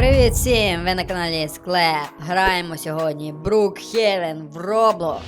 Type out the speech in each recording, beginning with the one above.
Привіт всім! Ви на каналі Склеп. Граємо сьогодні Brookhaven в Roblox.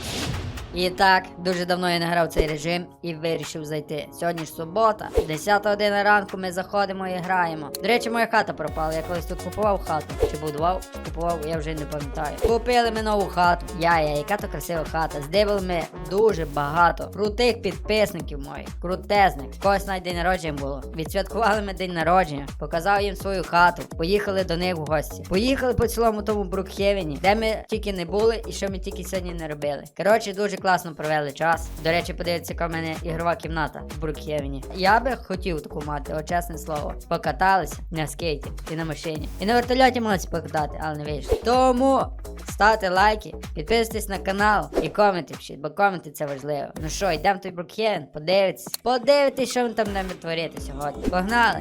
І так, дуже давно я не грав цей режим і вирішив зайти. Сьогодні ж субота, 10 година ранку ми заходимо і граємо. До речі, моя хата пропала. Я колись тут купував хату. Чи будував, купував, я вже не пам'ятаю. Купили ми нову хату. Я, я, яка то красива хата. Здибали ми дуже багато крутих підписників моїх, крутезних. Когось навіть день народження було. Відсвяткували ми день народження, показав їм свою хату. Поїхали до них в гості. Поїхали по цілому тому Брукхевені, де ми тільки не були і що ми тільки сьогодні не робили. Коротше, дуже класно провели час. До речі, подивіться, яка в мене ігрова кімната в Брукхевені. Я би хотів таку мати, от чесне слово. Покаталися на скейті і на машині. І на вертольоті молодці покатати, але не вийшло. Тому ставте лайки, підписуйтесь на канал і коменти пишіть, бо коменти це важливо. Ну що, йдемо той Брукхевен, подивитись. Подивитись, що він там нами творити сьогодні. Погнали!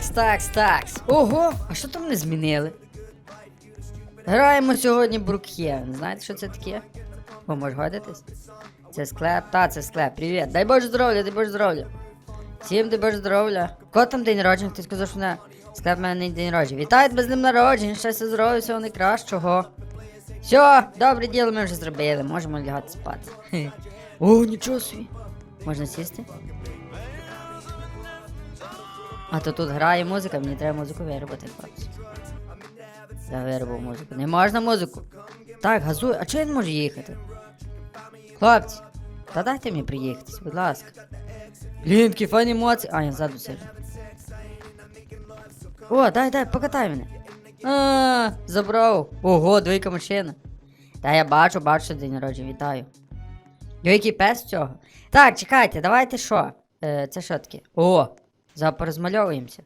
Такс, такс, такс. Ого, а що там не змінили? Граємо сьогодні Брукхєвен. Знаєте, що це таке? Ви може годитесь? Це склеп? Та, це склеп. Привіт. Дай Боже здоров'я, дай Боже здоров'я. Всім дай Боже здоров'я. Кого там день народження? Хтось сказав, що на склеп в мене не день народження. Вітаю тебе з ним народження, щастя здоров'я, всього найкращого. Все, добре діло ми вже зробили, можемо лягати спати. О, нічого собі. Можна сісти? А то тут грає музика, мені треба музику виробити, хлопці. Я виробив музику. Не можна музику. Так, газуй, а чого я не можу їхати? Хлопці, та дайте мені приїхатись, будь ласка. Блін, які файні емоції. А, я ззаду сиджу. О, дай, дай, покатай мене. А, забрав. Ого, двійка машина. Та я бачу, бачу, день народження, вітаю. Який пес цього. Так, чекайте, давайте що? Е, це що таке? О, за порозмальовуємося.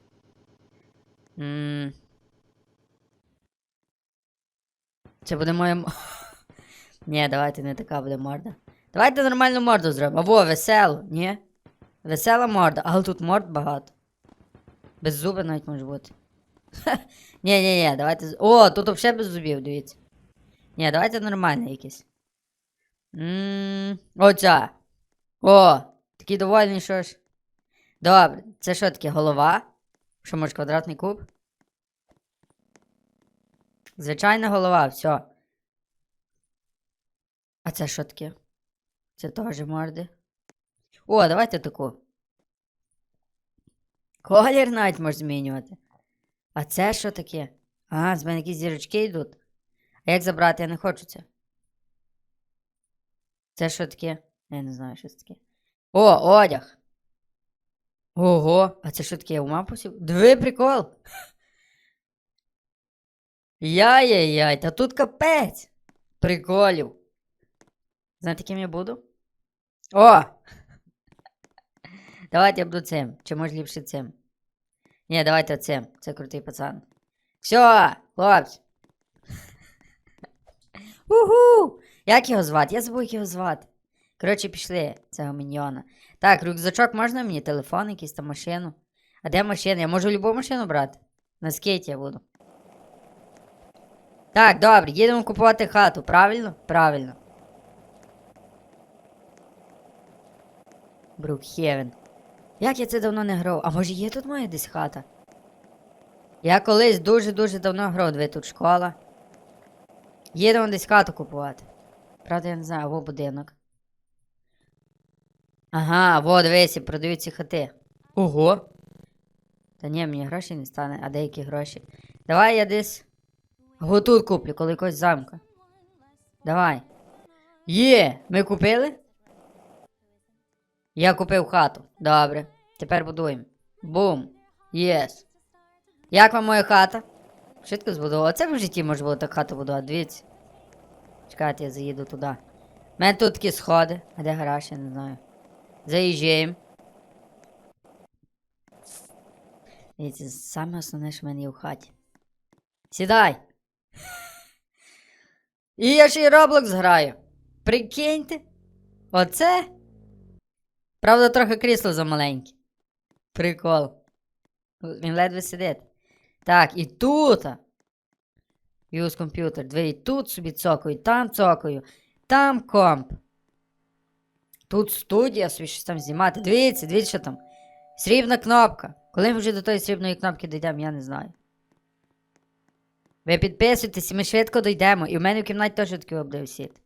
Це буде моя. Ні, давайте не така буде морда. Давайте нормальну морду зробимо. Або веселу, ні? Весела морда, але тут морд багато. Без зуби навіть може бути. Ні, ні, ні, давайте. О, тут взагалі без зубів, дивіться. Ні, давайте нормальне якесь. Ммм. Оця. О, такий довольний, що ж. Добре, це що таке голова? Що може квадратний куб? Звичайна голова, все. А це що таке? Це теж морди. О, давайте таку. Колір навіть можеш змінювати. А це що таке? А, з мене якісь зірочки йдуть. А як забрати, я не хочу це. Це що таке? Я не знаю, що це таке. О, одяг. Ого, а це що таке, я ума посів? Диви прикол. Яй-яй-яй, та тут капець. Приколів. Знаєте, ким я буду? О! Давайте я буду цим. Чи може ліпше цим? Ні, давайте цим. Це крутий пацан. Все, хлопці. Уху! Як його звати? Я забув, як його звати. Коротше, пішли цього міньйона. Так, рюкзачок можна мені? Телефон, якийсь там машину. А де машина? Я можу любу машину брати? На скейті я буду. Так, добре, їдемо купувати хату, правильно? Правильно. Брукхевен. Як я це давно не грав? А може є тут моя десь хата? Я колись дуже-дуже давно грав, де тут школа. Їдемо десь хату купувати. Правда, я не знаю, або будинок. Ага, во, дивися, продають ці хати. Ого. Та ні, мені гроші не стане, а деякі гроші. Давай я десь. Го тут куплю, коли якогось замка. Давай. Є, ми купили? Я купив хату. Добре. Тепер будуємо. Бум. Єс. Як вам моя хата? Швидко збудувала. Це в житті може було так хату будувати, дивіться. Чекайте, я заїду туди. У мене тут такі сходи. А де гараж, я не знаю. Заїжджаємо. Дивіться, саме основне, що в мене є в хаті. Сідай! І я ще й Roblox граю. Прикиньте. Оце. Правда, трохи крісло замаленьке. Прикол. Він ледве сидить. Так, і тут. Use комп'ютер. Дві, і тут собі цокаю, там цокаю, там комп. Тут студія собі щось там знімати. Дивіться, дивіться, там. Срібна кнопка. Коли ми вже до тої срібної кнопки дійдемо, я не знаю. Ви підписуйтесь, ми швидко дійдемо. І в мене в кімнаті теж такий буде висіти.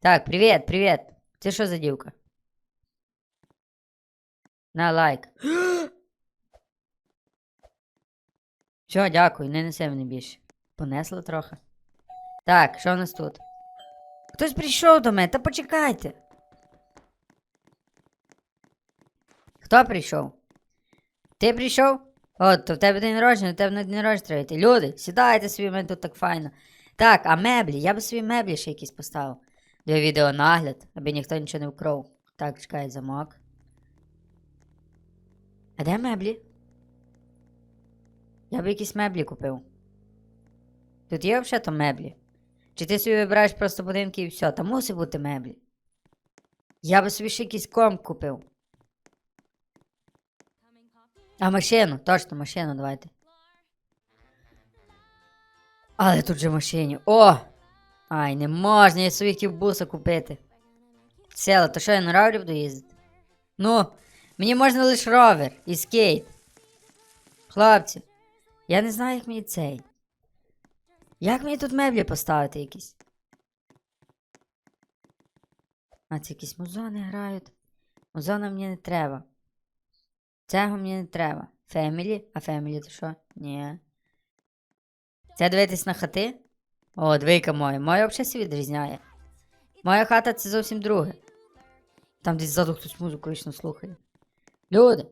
Так, привіт, привіт. Це що за дівка? На лайк. Все, дякую, не несе мене більше. Понесло трохи. Так, що в нас тут? Хтось прийшов до мене, та почекайте. Хто прийшов? Ти прийшов? От, то в тебе день народження, у тебе на день народження треба йти. Люди, сідайте собі, в мене тут так файно. Так, а меблі? Я би собі меблі ще якісь поставив. Для відеонагляд, аби ніхто нічого не вкрав. Так, чекай, замок. А де меблі? Я б якісь меблі купив. Тут є взагалі меблі? Чи ти собі вибираєш просто будинки і все, там мусить бути меблі. Я би собі ще якийсь комп купив. А машину, точно машину давайте. Але тут же машині. О! Ай, не можна, я собі хотів буса купити. Села, то що я на ровері буду їздити? Ну, мені можна лише ровер і скейт. Хлопці, я не знаю, як мені цей. Як мені тут меблі поставити якісь? А, це якісь музони грають. Музона мені не треба. Цього мені не треба. Фемілі? А фемілі то що? Ні. Це дивитись на хати? О, двійка моя. Моя взагалі відрізняє. Моя хата це зовсім друге. Там десь ззаду хтось музику вічно слухає. Люди.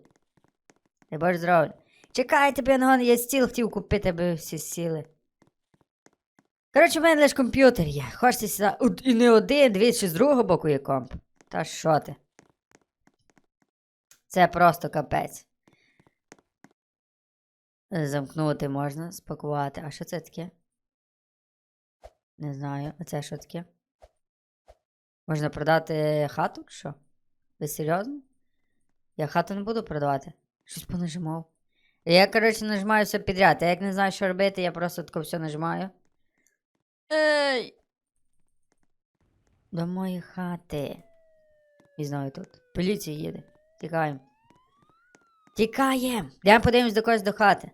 Я боже здоров'я. Чекайте, бо я стіл хотів купити, аби всі сіли. Коротше, в мене лише комп'ютер є. Хочете сюди. І не один, дивіться, з другого боку є комп. Та що ти? Це просто капець. Замкнути можна, спакувати. А що це таке? Не знаю, а це що таке? Можна продати хату що? Ви серйозно? Я хату не буду продавати. Щось понажимав. Я, коротше, нажимаю все підряд. Я як не знаю, що робити, я просто тако все нажимаю. Ей! До моєї хати. І знову тут. Поліція їде. Тікаємо. Тікаємо! Йдемо подивимось до когось до хати.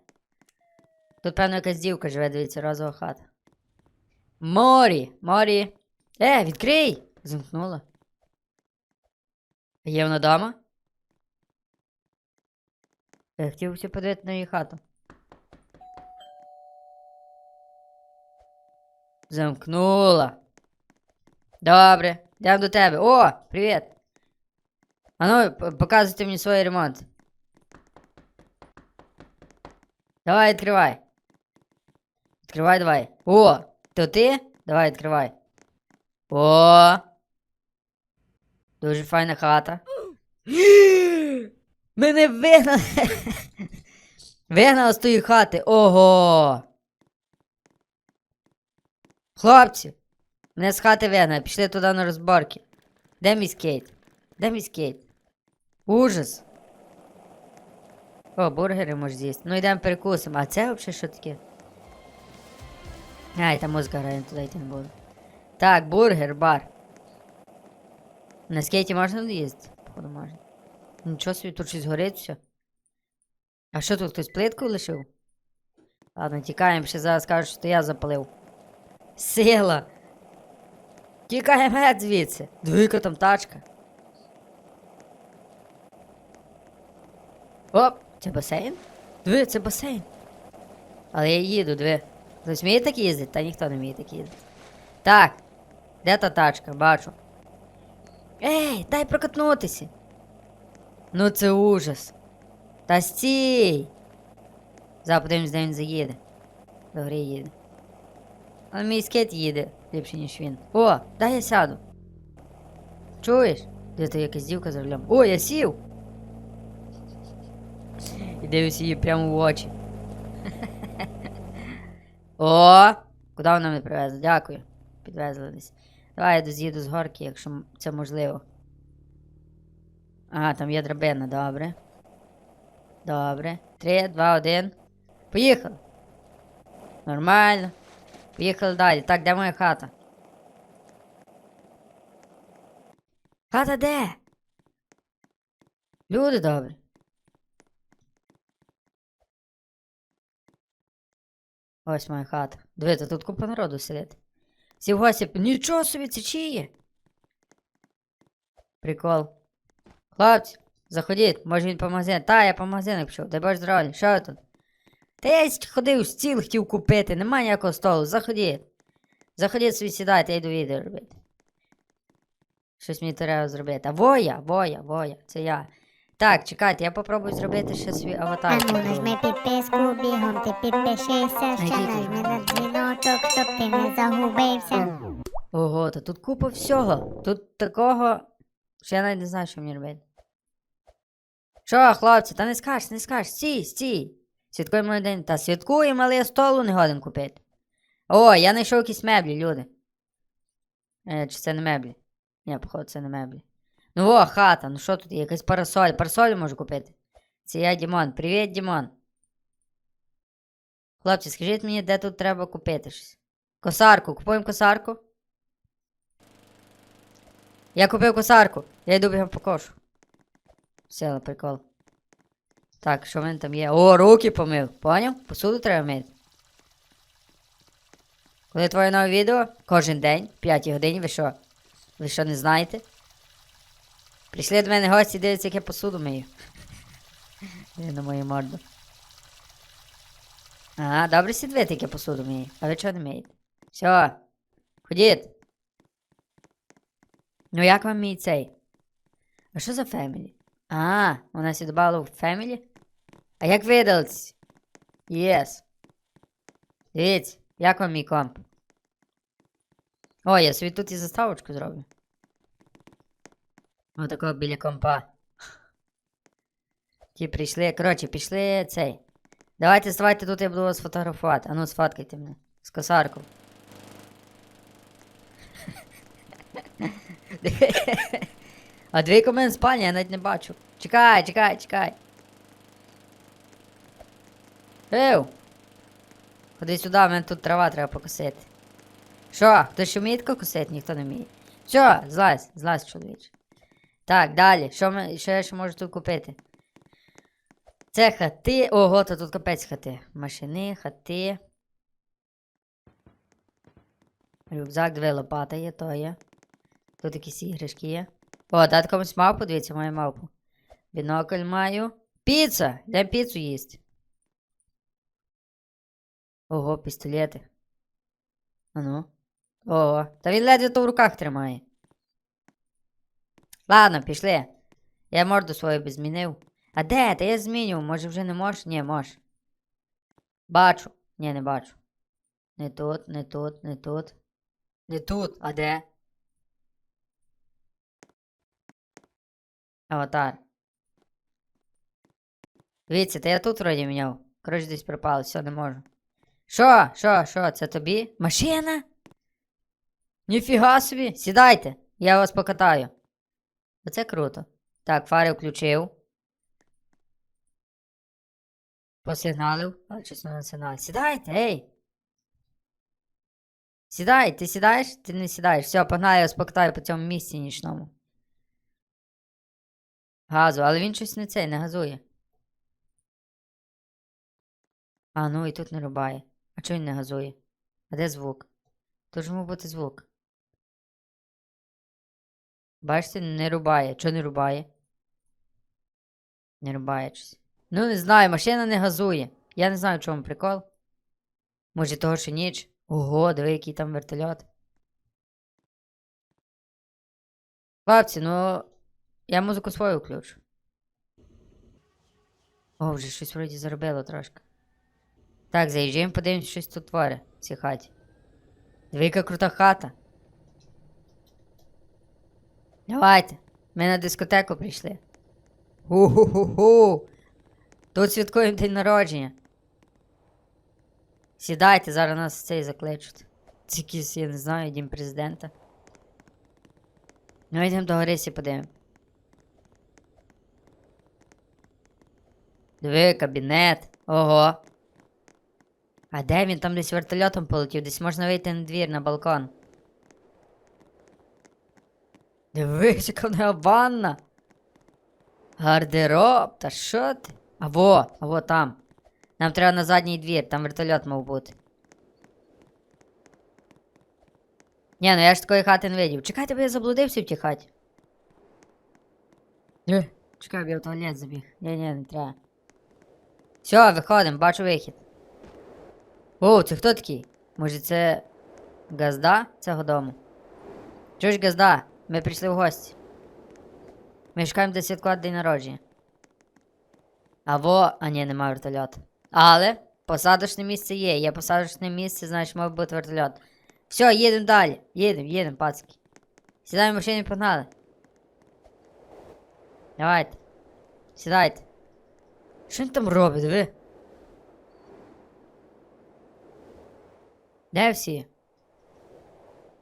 Тут, певно, якась дівка живе, дивіться, розова хата. Морі! Морі! Е, відкрий! Замкнула. Є вона дома? Я хотів ще подивитися на її хату. Замкнула. Добре, йдемо до тебе. О, привіт. А ну, п- показуйте мені свій ремонт. Давай, відкривай. Відкривай давай. О, то ти? Давай, відкривай. О. Дуже файна хата. Мене вигнали. Вигнали з тої хати. Ого. Хлопці, мене з хати вигнали, пішли туди на розборки. Де мій скейт? Де мій скейт? Ужас. О, бургери можеш з'їсти. Ну йдемо перекусимо. А це взагалі що таке? Ай, там музика грає, туди йти не буду. Так, бургер, бар. На скейті можна їздити? Походу можна. Нічого собі, тут щось горить все. А що тут хтось плитку лишив? Ладно, тікаємо, ще зараз скажуть, що я запалив. Сила! Тікаємо звідси. Двійка там тачка. Оп, це басейн? Диви, це басейн. Але я їду, диви. Хтось вміє так їздити? Та ніхто не вміє так їздити. Так, де та тачка, бачу. Ей, дай прокатнутися. Ну це ужас. Та стій. Зараз подивимось, де він заїде. До гри їде. Але мій скейт їде ліпше, ніж він. О, дай я сяду. Чуєш? Де то якась дівка за рулем? О, я сів! І дивлюся її прямо в очі. О! Куди вона мене привезла? Дякую. Підвезли десь. Давай я з'їду з горки, якщо це можливо. Ага, там є драбина, добре. Добре. Три, два, один. Поїхали. Нормально. Поїхали далі. Так, де моя хата? Хата де? Люди добрі. Ось моя хата. Дивіться, тут купа народу сидить. Всі в гості. Нічого собі, це чиє? Прикол. Хлопці, заходіть, може він по магазину. Та, я по магазину пішов, дай Боже здоров'я. Що ви тут? Та я ходив, стіл хотів купити, нема ніякого столу. Заходіть. Заходіть собі сідайте, я йду відео робити. Щось мені треба зробити. А воя, воя, воя, це я. Так, чекайте, я попробую зробити ще свій аватар. Ану, нажми підписку, бігом ти підпишися, ще нажми на дзвіночок, щоб ти не загубився. Ого, та тут купа всього. Тут такого. Що я навіть не знаю, що мені робити. Що, хлопці, та не скаж, не скаж, стій, стій. Святкуємо мій день. Та святкуємо, але я столу не годен купити. О, я знайшов якісь меблі, люди. Е, чи це не меблі? Ні, походу, це не меблі. Ну о, хата, ну що тут є? Якась парасоль. Парасоль можу купити. Це я Дімон. Привіт, Дімон. Хлопці, скажіть мені, де тут треба купити щось. Косарку, купуємо косарку. Я купив косарку. Я йду його покошу. Все, прикол. Так, що в мене там є? О, руки помив. Поняв? Посуду треба мити. Коли твоє нове відео? Кожен день, 5 годині, ви що? Ви що не знаєте? Прийшли до мене гості, дивляться, як я посуду мию. Я на мою морду. Ага, добре сідвити, як я посуду мию. А ви чого не миєте? Все. Ходіть. Ну як вам мій цей? А що за фемілі? А, у нас і додало фемілі? А як видалось? Єс. Дивіться, як вам мій комп? О, я собі тут і заставочку зроблю. Отакого біля компа. Ті прийшли. Коротше, пішли цей. Давайте ставайте тут, я буду вас фотографувати. Ану, сфоткайте мене. З косарком. А двійко мене спальня, я навіть не бачу. Чекай, чекай, чекай. Ев! Ходи сюди, в мене тут трава треба покосити. Що, хтось ще вміє косити? Ніхто не вміє. Що, злазь, злазь, чоловіче. Так, далі. Що, ми, що я ще можу тут купити? Це хати. Ого, то тут капець хати. Машини, хати. Рюкзак, дві лопата є, то є. Тут якісь іграшки є. О, дати комусь мавпу, дивіться, маю мавпу. Бінокль маю. Піца! Де піцу їсти? Ого, пістолети. Ану. Ого. Та він ледве то в руках тримає. Ладно, пішли. Я морду свою би змінив. А де? Та я змінював, може вже не можеш? Ні, можеш. Бачу. Ні, не бачу. Не тут, не тут, не тут. Не тут, а де? Аватар. Дивіться, та я тут вроді міняв. Коротше, десь пропало, все, не можу. Що? Що, що, це тобі? Машина? Ніфіга собі, сідайте, я вас покатаю. Оце круто. Так, фари включив. Посигналив, але чесно не сигнал. Сідайте, ей! Сідай, ти сідаєш? Ти не сідаєш. Все, погнали, я вас по цьому місці нічному. Газу, але він щось не цей, не газує. А, ну і тут не рубає. А чого він не газує? А де звук? Тут ж мав бути звук. Бачите, не рубає. Чого не рубає? Не рубає щось. Ну, не знаю, машина не газує. Я не знаю, в чому прикол. Може, того, що ніч. Ого, диви, який там вертольот. Хлопці, ну. Я музику свою включу. О, вже щось вроді заробило трошки. Так, заїжджаємо, подивимось, щось тут творить в цій хаті. Диви, крута хата. Давайте. Ми на дискотеку прийшли. Ху-ху-ху-ху. Тут святкуємо день народження. Сідайте, зараз нас цей закличуть. Це якийсь, я не знаю, дім президента. Ну, йдемо до Горисі подивимо. Диви, кабінет. Ого. А де він там десь вертольотом полетів? Десь можна вийти на двір, на балкон. Дивись, яка в нього ванна. Гардероб, та що ти? А во, а во там. Нам треба на задній двір, там вертольот мав бути. Ні, ну я ж такої хати не видів. Чекайте, бо я заблудився в тій хаті. Е, чекай, бо я в туалет забіг. Ні, ні, не треба. Все, виходимо, бачу вихід. О, це хто такий? Може це газда цього дому? Чуєш, газда, ми прийшли в гості. Ми чекаємо де святкувати день народження. Або, а ні, нема вертольоту. Але посадочне місце є. Є посадочне місце, значить може бути вертольот. Все, їдемо далі. Їдемо, їдемо, пацки. Сідаємо в машину погнали. Давайте. Сідайте. Що він там робить, ви? Де всі?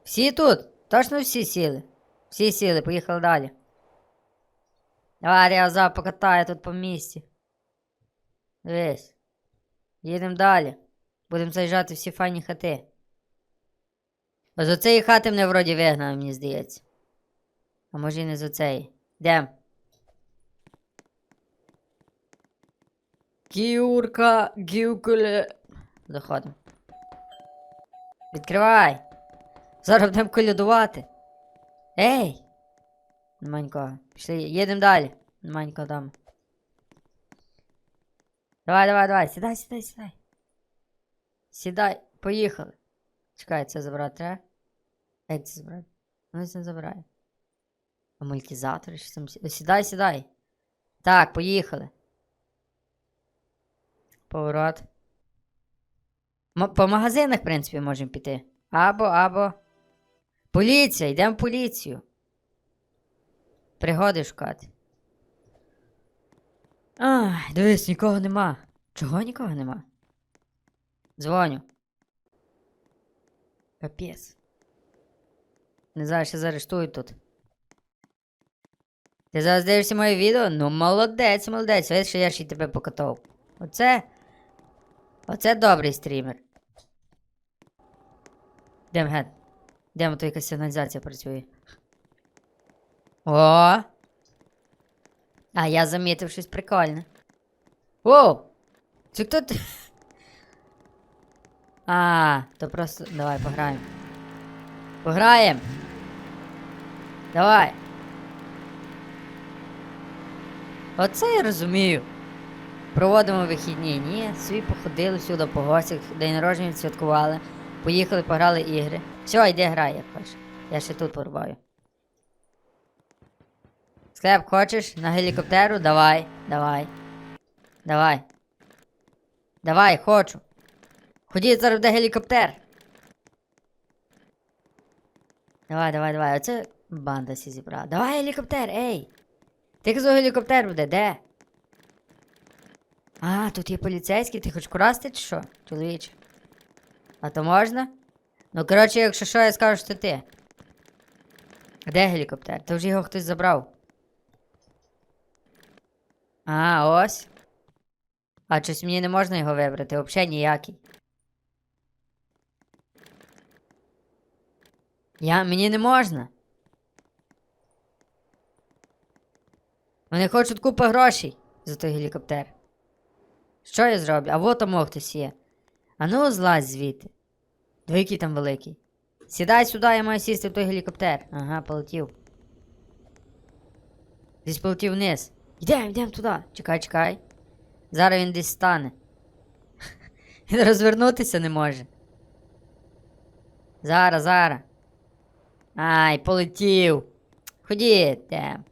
Всі тут? Точно всі сіли? Всі сіли, поїхали далі. Давай, я за покатаю тут по місті. Дивись. Їдемо далі. Будемо заїжджати всі файні хати. З оцеї хати мене вроді вигнали, мені здається. А може і не з оцеї. Йдем. Кіурка, гюкуле. Заходимо. Відкривай. Зараз будемо колядувати. Ей! Нема. Пішли, їдемо далі. Нема там. Давай, давай, давай. Сідай, сідай, сідай. Сідай, поїхали. Чекай, це забрати треба? Як це забрати? Ну, це не забирає. Амортизатори, що там. Сідай, сідай. Так, поїхали. Поворот. По магазинах, в принципі, можемо піти. Або, або. Поліція, йдемо в поліцію. Пригоди шукати. Ай, дивись, нікого нема. Чого нікого нема? Дзвоню. Капець. Не знаю, що заарештують тут. Ти зараз дивишся моє відео? Ну, молодець, молодець. Видиш, що я ще й тебе покатав. Оце. Оце добрий стрімер. Йдем гет. Йдемо, то якась сигналізація працює. О! А я замітив щось прикольне. О! Це хто ти? А, то просто. Давай пограємо. Пограємо. Давай. Оце я розумію. Проводимо вихідні. Ні, собі походили сюди по гостях, день народження відсвяткували. Поїхали, пограли ігри. Все, йди грай, як хочеш. Я ще тут порубаю. Склеп, хочеш на гелікоптеру? Давай, давай. Давай. Давай, хочу. Ходіть зараз буде гелікоптер. Давай, давай, давай. Оце банда сі зібрала. Давай гелікоптер, ей! Ти казав, гелікоптер буде, де? А, тут є поліцейський, ти хочеш красти чи що, чоловіче? А то можна? Ну, коротше, якщо що, я скажу, що ти. Де гелікоптер? То вже його хтось забрав. А, ось. А щось мені не можна його вибрати, взагалі ніякий. Я, мені не можна. Вони хочуть купу грошей за той гелікоптер. Що я зроблю? А вот тому хтось є. А ну злазь звідти. Диви, який там великий. Сідай сюди, я маю сісти в той гелікоптер. Ага, полетів. Десь полетів вниз. Йдемо, йдемо туди. Чекай, чекай. Зараз він десь стане. Він розвернутися не може. Зараз, зараз. Ай, полетів. Ходіть, йдем.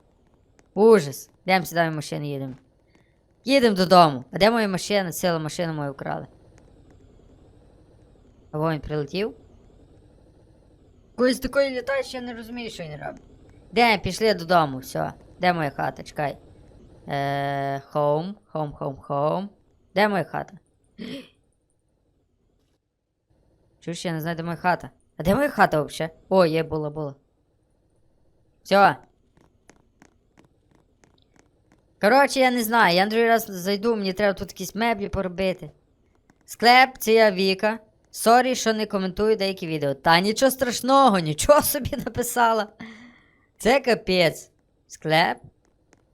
Ужас. Йдемо сідаємо в машину, їдемо. Їдемо додому. А де моя машина? Сила машину мою вкрали. А прилетів? Колись такої літає, що я не розумію, що він робить. Де, пішли додому, все. Де моя хата? Чекай. Е, home, home, home, home. Де моя хата? Чуєш, я не знаю, де моя хата. А де моя хата взагалі? О, є, було, було. Все. Коротше, я не знаю, я другий раз зайду, мені треба тут якісь меблі поробити. Склеп, це я Віка. Сорі, що не коментую деякі відео. Та нічого страшного, нічого собі написала. Це капець. Склеп?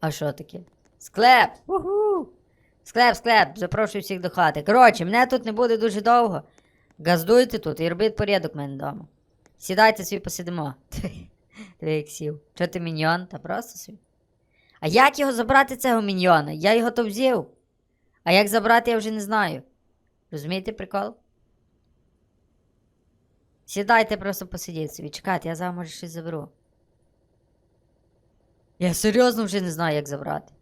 А що таке? Склеп! Уху! Склеп, склеп, запрошую всіх до хати. Коротше, мене тут не буде дуже довго. Газдуйте тут і робіть порядок в мене вдома. Сідайте собі посидимо. Ти як сів. Чого ти міньйон? Та просто собі. А як його забрати цього міньйона? Я його то взяв. А як забрати, я вже не знаю. Розумієте прикол? Сідайте просто посидіть собі. Чекайте, я зараз може щось заберу. Я серйозно вже не знаю, як забрати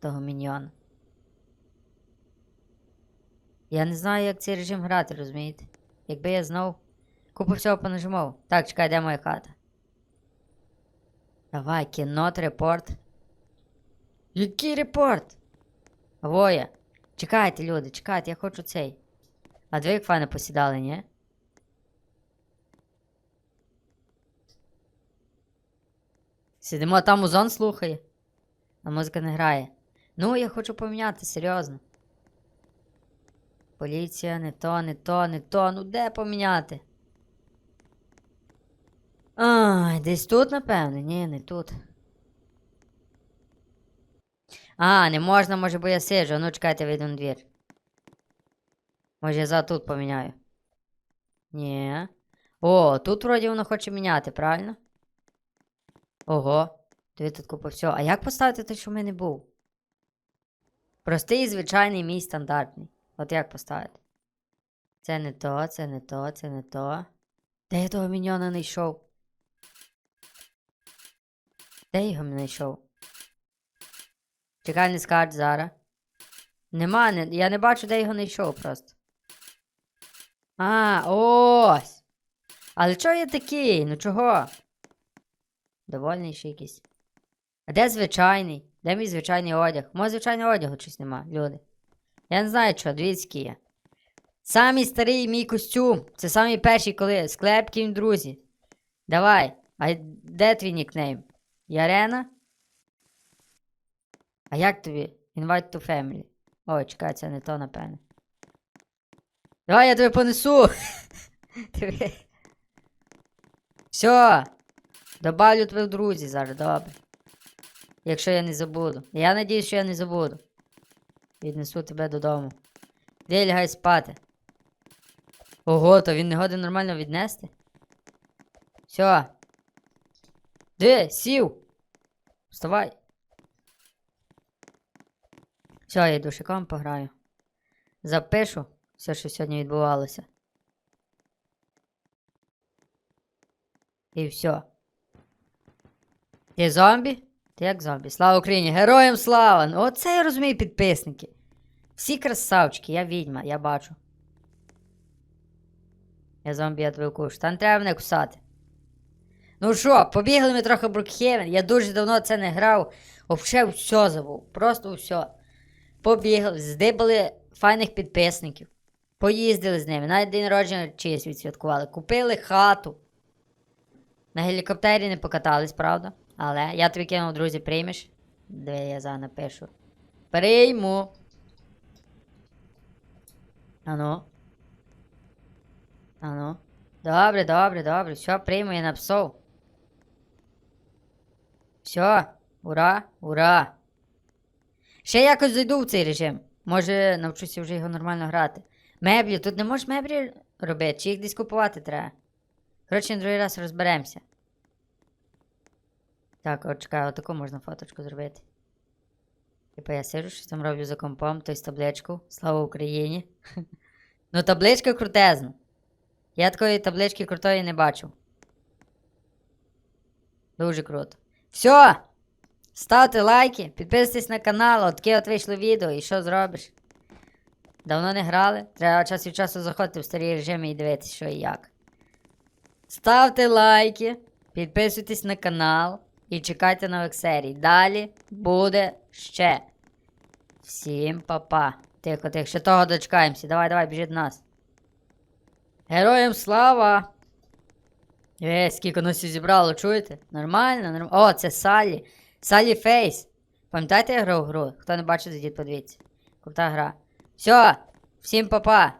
того міньйона. Я не знаю, як цей режим грати, розумієте? Якби я знав, купу всього понажимав. Так, чекай, де моя хата? Давай, кінот, репорт. Який репорт? Воя. Чекайте, люди, чекайте, я хочу цей. А дві як файно посідали, ні? Сидимо там музон слухає, а музика не грає. Ну, я хочу поміняти, серйозно. Поліція, не то, не то, не то. Ну де поміняти? Ай, десь тут, напевно? Ні, не тут. А, не можна, може, бо я сиджу. Ну, чекайте, вийду на двір. Може, я за тут поміняю. Ні. О, тут вроді воно хоче міняти, правильно? Ого. Тут купа всього. А як поставити те, що в мене був? Простий, звичайний мій стандартний. От як поставити? Це не то, це не то, це не то. Де я того міньйона не йшов? Де його не знайшов? Чекай, не скажуть зараз. Нема, не, я не бачу, де його не йшов просто. А, ось. Але чого я такий? Ну чого? Довольний ще якийсь. А де звичайний? Де мій звичайний одяг? Мого звичайного одягу щось нема, люди. Я не знаю, що, дивіться, який я. Самий старий мій костюм. Це самий перший, коли склеп кім друзі. Давай. А де твій нікнейм? Ярена? А як тобі? Invite to family. Ой, чекай, це не то, напевне. Давай я тебе понесу. Все. Добавлю тебе в друзі зараз, добре. Якщо я не забуду. Я надіюсь, що я не забуду. Віднесу тебе додому. Де лягай спати. Ого, то він не годен нормально віднести. Все. Де, сів. Вставай. Все, я йду шиком пограю. Запишу все, що сьогодні відбувалося. І все. Ти зомбі? Ти як зомбі? Слава Україні! Героям слава! Ну, Оце я розумію, підписники. Всі красавчики, я відьма, я бачу. Я зомбі, я тебе кушу. Та не треба мене кусати. Ну що, побігли ми трохи Брукхевен. Я дуже давно це не грав. Взагалі все забув. Просто все. Побігли, здибали файних підписників. Поїздили з ними. Навіть день народження чиїсь відсвяткували. Купили хату. На гелікоптері не покатались, правда? Але я тобі кинув, друзі, приймеш? Де я за напишу. Прийму. Ану. Ану. Добре, добре, добре. Все, прийму, я написав. Все, ура, ура. Ще якось зайду в цей режим. Може, навчуся вже його нормально грати. Меблі, тут не можеш меблі робити, чи їх десь купувати треба. Коротше, на другий раз розберемося. Так, от чекай, отаку можна фоточку зробити. Типа я сиджу, щось там роблю за компом, той з табличку. Слава Україні. ну, табличка крутезна. Я такої таблички крутої не бачив. Дуже круто. Все! Ставте лайки, підписуйтесь на канал, от таке от вийшло відео і що зробиш? Давно не грали? Треба час від часу заходити в старі режими і дивитися, що і як. Ставте лайки, підписуйтесь на канал і чекайте нових серій. Далі буде ще. Всім па-па. Тихо, тихо, ще того дочекаємося. Давай, давай, біжи до нас. Героям слава! Е, скільки нас зібрало, чуєте? Нормально, нормально. О, це Салі. Салі Фейс. Пам'ятаєте, я в гру? Хто не бачив, зайдіть подивіться. Крута гра. Все, всім папа.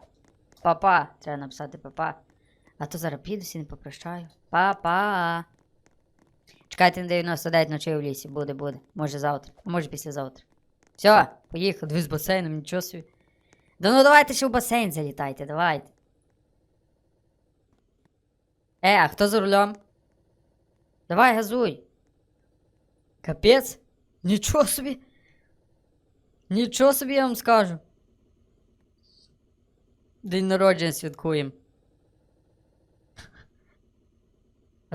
Папа. Треба написати папа. А то зараз піду, всі не попрощаю. Папа. Чекайте на 99 ночей у лісі. Буде, буде. Може завтра, а може післязавтра. Все, поїхав. Дві з басейном, нічого собі. Да ну давайте ще в басейн залітайте, давайте. Е, а хто за рулем? Давай, газуй. Капець. Нічого собі. Нічого собі я вам скажу. День народження святкуємо.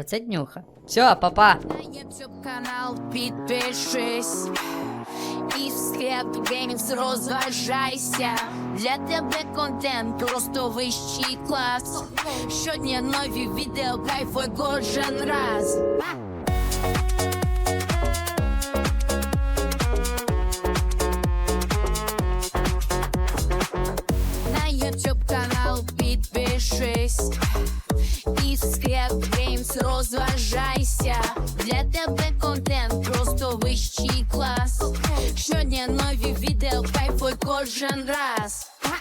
Оце днюха. Все, папа. Канал підпишись і в склеп геймінг розважайся. Для тебе контент просто вищий клас. Щодня нові відео, кайфуй кожен раз. На YouTube канал підпишись і в склеп Games розважайся. Для тебе контент просто вищий клас. Щодня нові відео, кайфуй кожен раз.